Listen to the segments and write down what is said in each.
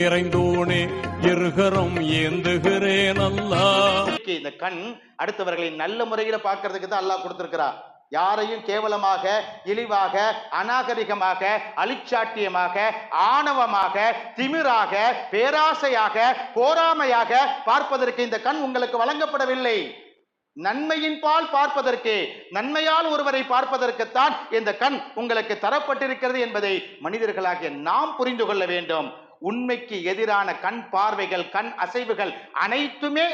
இறைந்தோனே ஏந்துகிறேன் அல்லா. இந்த கண் அடுத்தவர்களை நல்ல முறையில பாக்குறதுக்கு தான் அல்லாஹ் கொடுத்திருக்கிறார் யாரையும் கேவலமாக இழிவாக அநாகரிகமாக அழிச்சாட்டியமாக ஆணவமாக திமிராக பேராசையாக போராமையாக பார்ப்பதற்கு இந்த கண் உங்களுக்கு வழங்கப்படவில்லை. நன்மையின் பால் பார்ப்பதற்கு நன்மையால் ஒருவரை பார்ப்பதற்குத்தான் இந்த கண் உங்களுக்கு தரப்பட்டிருக்கிறது என்பதை மனிதர்களாகிய நாம் புரிந்து கொள்ள வேண்டும். உண்மைக்கு எதிரான கண் பார்வைகள் கண் அசைவுகள் அனைத்துமே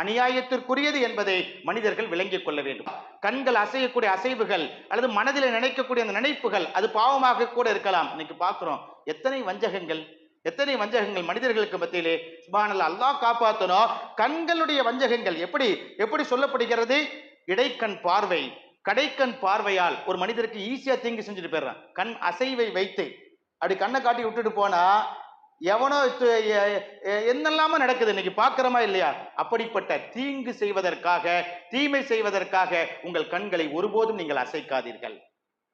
அநியாயத்திற்குரியது என்பதை மனிதர்கள் விளங்கிக் கொள்ள வேண்டும். கண்கள் அசையக்கூடிய அசைவுகள் அல்லது மனதில் நினைக்கக்கூடிய அந்த நினைப்புகள் அது பாவமாக கூட இருக்கலாம். இன்னைக்கு பார்க்குறோம் எத்தனை வஞ்சகங்கள் எத்தனை வஞ்சகங்கள் மனிதர்களுக்கு மத்தியிலே? சுபானல் அல்லாஹ் காப்பாற்றணும் கண்களுடைய வஞ்சகங்கள் எப்படி எப்படி சொல்லப்படுகிறது? இடைக்கண் பார்வை கடைக்கண் பார்வையால் ஒரு மனிதருக்கு ஈஸியாக தீங்கு செஞ்சுட்டு போயிடுறான். கண் அசைவை வைத்து அப்படி கண்ணை காட்டி விட்டுட்டு போனால் எவனோ என்னெல்லாம நடக்குது இன்னைக்கு பார்க்குறோமா இல்லையா? அப்படிப்பட்ட தீங்கு செய்வதற்காக தீமை செய்வதற்காக உங்கள் கண்களை ஒருபோதும் நீங்கள் அசைக்காதீர்கள்.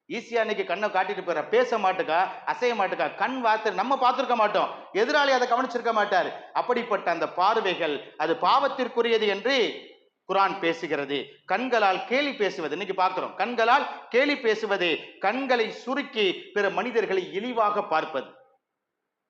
ஈஸியா இன்னைக்கு கண்ணை காட்டிட்டு போற பேச மாட்டுக்கா அசைய மாட்டுக்கா? கண் வார்த்தை நம்ம பார்த்துருக்க மாட்டோம். எதிராளி அதை கவனிச்சிருக்க மாட்டார். அப்படிப்பட்ட அந்த பார்வைகள் அது பாவத்திற்குரியது என்று குரான் பேசுகிறது. கண்களால் கேலி பேசுவது. இன்னைக்கு பார்க்கிறோம். கண்களால் கேலி பேசுவது கண்களை சுருக்கி பிற மனிதர்களை இழிவாக பார்ப்பது.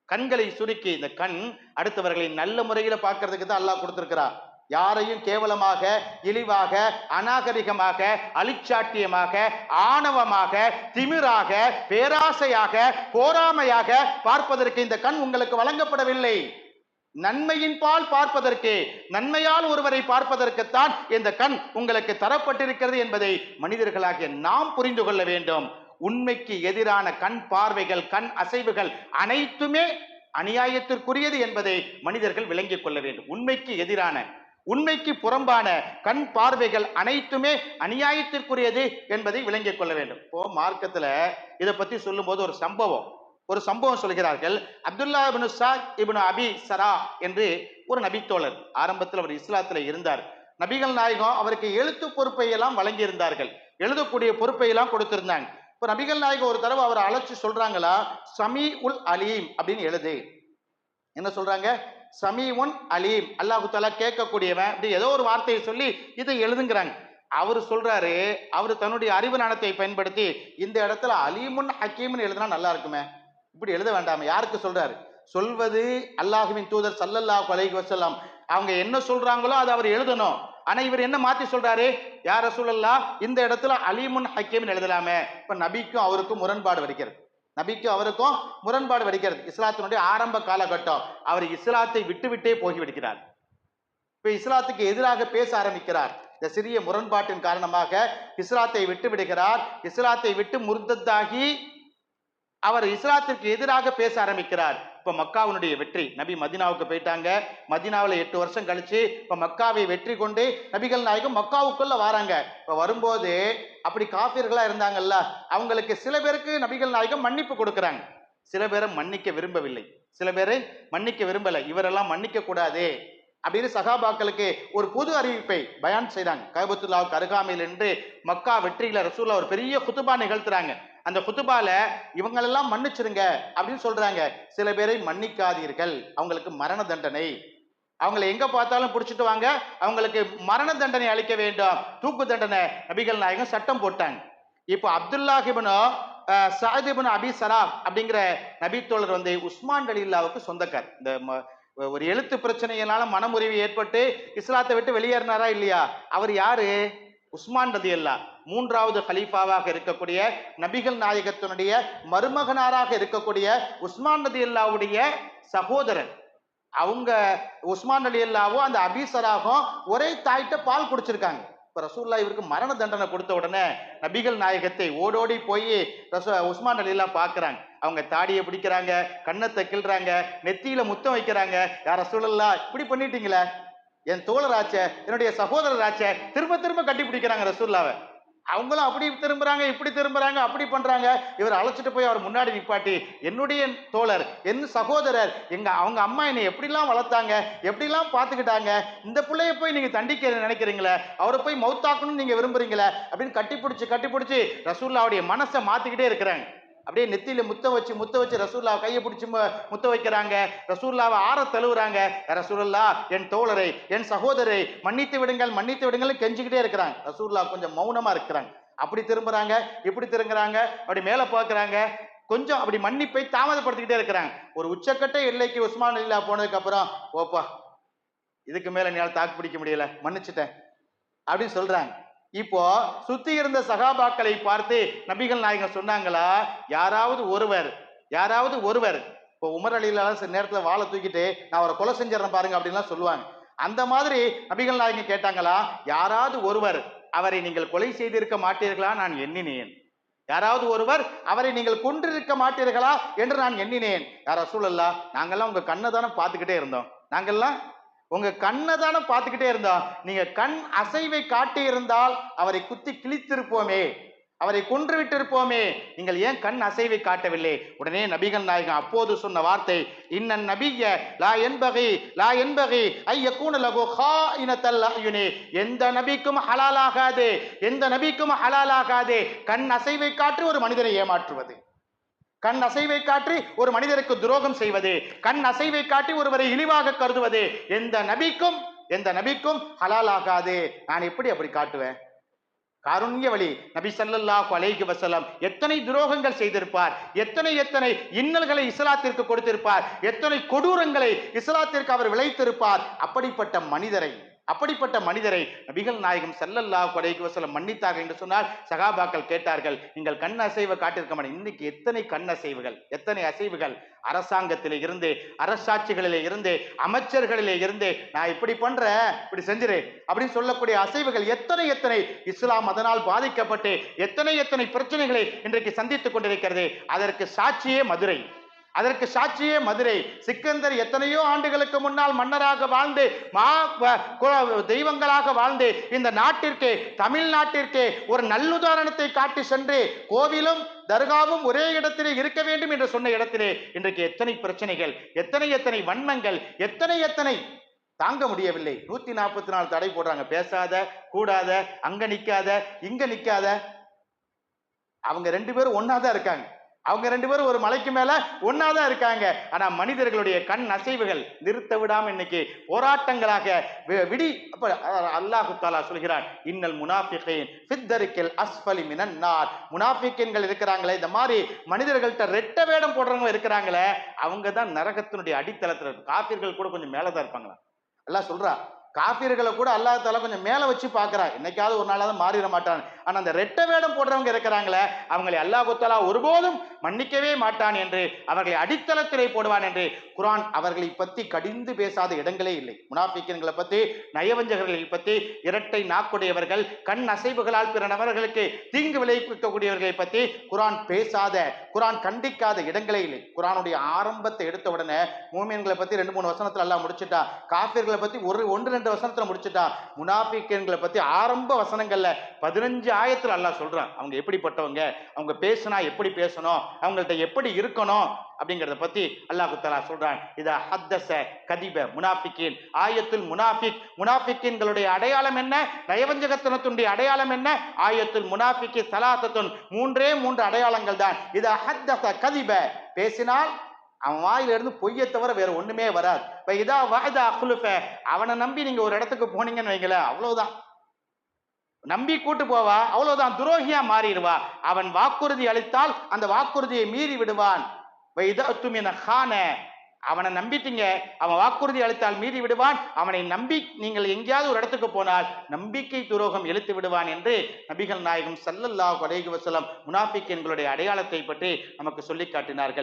கண்களை சுருக்கி இந்த கண் அடுத்தவர்களை நல்ல முறையில பார்க்கறதுக்கு தான் அல்லாஹ் கொடுத்திருக்கிறார் யாரையும் கேவலமாக இழிவாக அநாகரிகமாக அலிச்சாட்டியமாக ஆணவமாக திமிராக பேராசையாக போராமையாக பார்ப்பதற்கு இந்த கண் உங்களுக்கு வழங்கப்படவில்லை. நன்மையின் பால் பார்ப்பதற்கு நன்மையால் ஒருவரை பார்ப்பதற்குத்தான் இந்த கண் உங்களுக்கு தரப்பட்டிருக்கிறது என்பதை மனிதர்களாகிய நாம் புரிந்து கொள்ள வேண்டும். உண்மைக்கு எதிரான கண் பார்வைகள் கண் அசைவுகள் அனைத்துமே அநியாயத்திற்குரியது என்பதை மனிதர்கள் விளங்கிக் கொள்ள வேண்டும். உண்மைக்கு எதிரான உண்மைக்கு புறம்பான கண் பார்வைகள் அனைத்துமே அநியாயத்திற்குரியது என்பதை விளங்கிக் கொள்ள வேண்டும். இப்போ மார்க்கத்தில் இதை பற்றி சொல்லும்போது ஒரு சம்பவம். ஒரு சம்பவம் சொல்கிறார்கள். அப்துல்லா இப்னு சாத் அபி சரா என்று ஒரு நபித்தோழர் ஆரம்பத்தில் அவர் இஸ்லாத்தில் இருந்தார். நபிகள் நாயகம் அவருக்கு எழுத்து பொறுப்பை எல்லாம் எழுதக்கூடிய பொறுப்பை எல்லாம் கொடுத்திருந்தாங்க. இப்போ நபிகள் நாயகம் ஒரு தடவை அவரை அழைச்சு சொல்றாங்களா? சமீ உல் அலீம் அப்படின்னு எழுது. என்ன சொல்றாங்க? சமீ உன் அலீம். அல்லாஹு தாலா கேட்கக்கூடியவன் அப்படி ஏதோ ஒரு வார்த்தையை சொல்லி இதை எழுதுங்கிறாங்க. அவர் சொல்றாரு அவர் தன்னுடைய அறிவு நாணத்தை பயன்படுத்தி இந்த இடத்துல அலீமுன் ஹக்கீம்னு எழுதுனா நல்லா இருக்குமே. இப்படி எழுத வேண்டாமே. யாருக்கு சொல்றாரு? சொல்வது அல்லாஹுவின் தூதர் சல்லல்லாஹ் அலைஹி வசல்லாம் அவங்க என்ன சொல்றாங்களோ அதை அவர் எழுதணும். ஆனா இவர் என்ன மாத்தி சொல்றாரு? யார சூழல்லா இந்த இடத்துல அலிமுன் ஹக்கீம்னு எழுதலாமே. இப்ப நபிக்கும் அவருக்கும் முரண்பாடு வருகிறது நபிக்கும் அவருக்கும் முரண்பாடு வருகிறது இஸ்லாத்தினுடைய ஆரம்ப காலகட்டம். அவர் இஸ்லாத்தை விட்டு விட்டே போகி விடுகிறார். இப்ப இஸ்லாத்துக்கு எதிராக பேச ஆரம்பிக்கிறார். இந்த சிறிய முரண்பாட்டின் காரணமாக இஸ்லாத்தை விட்டு விடுகிறார். இஸ்லாத்தை விட்டு முருந்ததாகி அவர் இஸ்லாத்திற்கு எதிராக பேச ஆரம்பிக்கிறார். இப்போ மக்காவினுடைய வெற்றி நபி மதினாவுக்கு போயிட்டாங்க. மதினாவில் எட்டு வருஷம் கழிச்சு இப்போ மக்காவை வெற்றி கொண்டு நபிகள் நாயகம் மக்காவுக்குள்ள வராங்க. இப்போ வரும்போது அப்படி காஃபியர்களாக இருந்தாங்கல்ல அவங்களுக்கு சில பேருக்கு நபிகள் நாயகம் மன்னிப்பு கொடுக்குறாங்க. சில பேரை மன்னிக்க விரும்பவில்லை. சில பேரை மன்னிக்க விரும்பலை. இவரெல்லாம் மன்னிக்க கூடாது அப்படின்னு சகாபாக்களுக்கு ஒரு புது அறிவிப்பை பயான் செய்தாங்க கைபத்துல்லாவுக்கு அருகாமையில் என்று மக்கா வெற்றியில் ரசூல்லா ஒரு பெரிய குத்துபா நிகழ்த்துறாங்க. அந்த குத்துபால இவங்களெல்லாம் மன்னிச்சிருங்க அப்படின்னு சொல்றாங்க. சில பேரை மன்னிக்காதீர்கள். அவங்களுக்கு மரண தண்டனை. அவங்களை எங்க பார்த்தாலும் பிடிச்சிட்டு வாங்க. அவங்களுக்கு மரண தண்டனை அளிக்க வேண்டும். தூக்கு தண்டனை. நபிகள் நாயகம் சட்டம் போட்டாங்க. இப்போ அப்துல்லாஹிபனோ சாதிபன் அபி சராப் அப்படிங்கிற நபித்தோழர் வந்து உஸ்மான் அலில்லாவுக்கு சொந்தக்கார். இந்த ம- ஒரு எழுத்து பிரச்சனையினால மனமுறிவு ஏற்பட்டு இஸ்லாத்தை விட்டு வெளியேறினாரா இல்லையா? அவர் யாரு? உஸ்மான் ரதி அல்லா மூன்றாவது ஹலீஃபாவாக இருக்கக்கூடிய நபிகள் நாயகத்தினுடைய மருமகனாராக இருக்கக்கூடிய உஸ்மான் நதி அல்லாவுடைய சகோதரன். அவங்க உஸ்மான் அலி அல்லாவும் அந்த அபீசராகும் ஒரே தாய்கிட்ட பால் குடிச்சிருக்காங்க. இப்போ ரசூல்லா இவருக்கு மரண தண்டனை கொடுத்த உடனே நபிகள் நாயகத்தை ஓடோடி போய் ரசு உஸ்மான் அலிலாம் பார்க்குறாங்க. அவங்க தாடியை பிடிக்கிறாங்க கன்னத்தை கிள்றாங்க நெத்தியில் முத்தம் வைக்கிறாங்க. யார் ரசூலல்லா இப்படி பண்ணிட்டீங்களே? என் தோழராச்ச என்னுடைய சகோதரராச்ச திரும்ப திரும்ப கட்டி பிடிக்கிறாங்க ரசூல்லாவை அவங்களும் அப்படி திரும்புறாங்க இப்படி திரும்புறாங்க அப்படி பண்றாங்க. இவர் அழைச்சிட்டு போய் அவர் முன்னாடி நிப்பாட்டி என்னுடைய தோழர் என் சகோதரர் எங்க அவங்க அம்மா என்னை எப்படிலாம் வளர்த்தாங்க எப்படிலாம் பார்த்துக்கிட்டாங்க இந்த பிள்ளைய போய் நீங்க தண்டிக்க நினைக்கிறீங்களே அவரை போய் மவுத்தாக்கணும்னு நீங்க விரும்புறீங்களே? அப்படின்னு கட்டி பிடிச்சி கட்டி பிடிச்சி ரசூல்லாவுடைய மனசை மாத்திக்கிட்டே இருக்கிறாங்க. அப்படியே நெத்தியில முத்த வச்சு முத்த வச்சு ரசூல்லா கையை பிடிச்சி முத்த வைக்கிறாங்க. ரசூல்லாவை ஆற தழுவுறாங்க. ரசூல்லா என் தோழரை என் சகோதரை மன்னித்து விடுங்கள் மன்னித்து விடுங்கள் கெஞ்சிக்கிட்டே இருக்கிறாங்க. ரசூல்லா கொஞ்சம் மௌனமா இருக்கிறாங்க. அப்படி திரும்புறாங்க இப்படி திரும்புறாங்க அப்படி மேலே பார்க்குறாங்க. கொஞ்சம் அப்படி மன்னிப்பை தாமதப்படுத்திக்கிட்டே இருக்கிறாங்க. ஒரு உச்சக்கட்ட எல்லைக்கு உஸ்மான் அலிலா போனதுக்கப்புறம் ஓப்பா இதுக்கு மேலே என்னால் தாக்கு பிடிக்க முடியல மன்னிச்சிட்டேன். அப்படின்னு சொல்கிறாங்க இப்போ சுத்தி இருந்த சகாபாக்களை பார்த்து நபிகள் நாயகர் சொன்னாங்களா? யாராவது ஒருவர் யாராவது ஒருவர் இப்போ உமர் அலிலாம் சில நேரத்தில் வாழை தூக்கிட்டு நான் அவரை கொலை செஞ்சிடறேன் பாருங்க அப்படின்லாம் சொல்லுவாங்க. அந்த மாதிரி நபிகள் நாயகம் கேட்டாங்களா? யாராவது ஒருவர் அவரை நீங்கள் கொலை செய்திருக்க மாட்டீர்களா? நான் எண்ணினேன். யாராவது ஒருவர் அவரை நீங்கள் கொன்றிருக்க மாட்டீர்களா? என்று நான் எண்ணினேன். யார் சூழல்லா நாங்கெல்லாம் உங்க கண்ணை தானே பார்த்துக்கிட்டே இருந்தோம். நாங்கெல்லாம் உங்க கண்ணை தானே பார்த்துக்கிட்டே இருந்தோம் நீங்க கண் அசைவை காட்டி இருந்தால் அவரை குத்தி கிழித்திருப்போமே. அவரை கொன்று விட்டிருப்போமே. நீங்கள் ஏன் கண் அசைவை காட்டவில்லை? உடனே நபிகள் நாயகம் அப்போது சொன்ன வார்த்தை இன்னன் நபிய லா என்பகை லா என்பகை ஐயக்கூன லகு ஹாயினத்தல் அயுனே. எந்த நபிக்கும் ஹலாலாகாது எந்த நபிக்கும் ஹலாலாகாது கண் அசைவை காட்டி ஒரு மனிதரை ஏமாற்றுவது. கண் அசைவை காட்டி ஒரு மனிதருக்கு துரோகம் செய்வது கண் அசைவை காட்டி ஒருவரை இழிவாக கருதுவது எந்த நபிக்கும் எந்த நபிக்கும் ஹலாலாகாது நான் எப்படி அப்படி காட்டுவேன்? காருண்ய வழி நபி ஸல்லல்லாஹு அலைஹி வசலம் எத்தனை துரோகங்கள் செய்திருப்பார் எத்தனை எத்தனை இன்னல்களை இஸ்லாத்திற்கு கொடுத்திருப்பார் எத்தனை கொடூரங்களை இஸ்லாத்திற்கு அவர் விளைத்திருப்பார் அப்படிப்பட்ட மனிதரை அப்படிப்பட்ட மனிதரை நபிகள் நாயகம் செல்லல்லா அலைஹி வஸல்லம் மன்னித்தார்கள் என்று சொன்னால் சகாபாக்கள் கேட்டார்கள் நீங்கள் கண் அசைவை காட்டியிருக்க மாட்டேன் இன்னைக்கு எத்தனை கண் அசைவுகள் எத்தனை அசைவுகள்? அரசாங்கத்திலே இருந்து அரசாட்சிகளிலே இருந்து அமைச்சர்களிலே இருந்து நான் இப்படி பண்றேன் இப்படி செஞ்சிரு அப்படின்னு சொல்லக்கூடிய அசைவுகள் எத்தனை எத்தனை? இஸ்லாம் அதனால் பாதிக்கப்பட்டு எத்தனை எத்தனை பிரச்சனைகளை இன்றைக்கு சந்தித்துக் கொண்டிருக்கிறது. அதற்கு சாட்சியே மதுரை. அதற்கு சாட்சியே மதுரை. சிக்கந்தர் எத்தனையோ ஆண்டுகளுக்கு முன்னால் மன்னராக வாழ்ந்து மா வ- தெய்வங்களாக வாழ்ந்து இந்த நாட்டிற்கு தமிழ்நாட்டிற்கு ஒரு நல்லுதாரணத்தை காட்டி சென்று கோவிலும் தர்காவும் ஒரே இடத்திலே இருக்க வேண்டும் என்று சொன்ன இடத்திலே இன்றைக்கு எத்தனை பிரச்சனைகள் எத்தனை எத்தனை வன்மங்கள் எத்தனை எத்தனை தாங்க முடியவில்லை. நூத்தி நாற்பத்தி நாலு தடை போடுறாங்க. பேசாத கூடாத அங்க நிக்காத இங்க நிக்காத. அவங்க ரெண்டு பேரும் ஒன்னாதான் இருக்காங்க. அவங்க ரெண்டு பேரும் ஒரு மலைக்கு மேல ஒன்னாதான் இருக்காங்க. ஆனா மனிதர்களுடைய கண் அசைவுகள் நிறுத்த விடாம இன்னைக்கு போராட்டங்களாக வி- விடி அப்ப அல்லாஹு தாலா சொல்கிறான் இன்னல் முனாஃபிகீன் ஃபித்தரிக்கில் அஸ்பலி மினன்னார். முனாஃபிக்கின்கள் இருக்கிறாங்களே இந்த மாதிரி மனிதர்கள்ட்ட ரெட்ட வேடம் போடுறவங்க இருக்கிறாங்களே அவங்க தான் நரகத்தினுடைய அடித்தளத்துல இருக்கு. கூட கொஞ்சம் மேலதான் இருப்பாங்களா எல்லாம் சொல்றா காஃபிர்களை கூட அல்லாஹ் கொஞ்சம் மேலே வச்சு பார்க்குறா. என்னைக்காவது ஒரு நாளாவது மாறிட மாட்டான். ஆனால் அந்த ரெட்ட வேடம் போடுறவங்க இருக்கிறாங்களே அவங்களை அல்லாஹ் குத்தலா ஒருபோதும் மன்னிக்கவே மாட்டான் என்று அவர்களை அடித்தளத்திலே போடுவான் என்று குரான் அவர்களை பற்றி கடிந்து பேசாத இடங்களே இல்லை. முனாஃபிக்கன்களை பற்றி நயவஞ்சகர்களை பற்றி இரட்டை நாக்குடையவர்கள் கண் அசைவுகளால் பிற நபர்களுக்கு தீங்கு விளைவிக்கக்கூடியவர்களை பற்றி குரான் பேசாத குரான் கண்டிக்காத இடங்களே இல்லை. குரானுடைய ஆரம்பத்தை எடுத்த உடனே மூமியன்களை பற்றி ரெண்டு மூணு வசனத்தில் எல்லாம் முடிச்சுட்டா காஃபியர்களை பற்றி ஒரு ஒன்று ரெண்டு வசனத்தில் முடிச்சுட்டா முனாஃபிக்கன்களை பற்றி ஆரம்ப வசனங்களில் பதினஞ்சு ஆயத்தில் அல்லாஹ் சொல்றான் அவங்க எப்படிப்பட்டவங்க அவங்க பேசினா எப்படி பேசணும் அவங்கள்ட்ட எப்படி இருக்கணும் அப்படிங்கிறத பத்தி அல்லாஹு தலா சொல்றான். இத ஹத்தச கதிப முனாஃபிக்கின் ஆயத்துல் முனாஃபிக் முனாஃபிக்கின்களுடைய அடையாளம் என்ன? நயவஞ்சகத்தனத்துடைய அடையாளம் என்ன? ஆயத்துல் முனாஃபிக்கு சலாத்தத்துன் மூன்றே மூன்று அடையாளங்கள் தான். இதை ஹத்தச கதிப பேசினால் அவன் வாயிலிருந்து பொய்யை தவிர வேற ஒண்ணுமே வராது. இப்போ இதா வாய்தா அகுலுஃப அவனை நம்பி நீங்க ஒரு இடத்துக்கு போனீங்கன்னு வைங்களேன் அவ்வளவுதான். நம்பி கூட்டு போவா அவ்வளவுதான் துரோகியா மாறிடுவா. அவன் வாக்குறுதி அளித்தால் அந்த வாக்குறுதியை மீறி விடுவான். ஹான. அவனை நம்பிட்டீங்க அவன் வாக்குறுதி அளித்தால் மீறி விடுவான். அவனை நம்பி நீங்கள் எங்கேயாவது ஒரு இடத்துக்கு போனால் நம்பிக்கை துரோகம் இழுத்து விடுவான் என்று நபிகள் நாயகம் சல்லல்லாஹ் அலைஹி வசலம் முனாஃபிக் எங்களுடைய அடையாளத்தை பற்றி நமக்கு சொல்லி காட்டினார்கள்.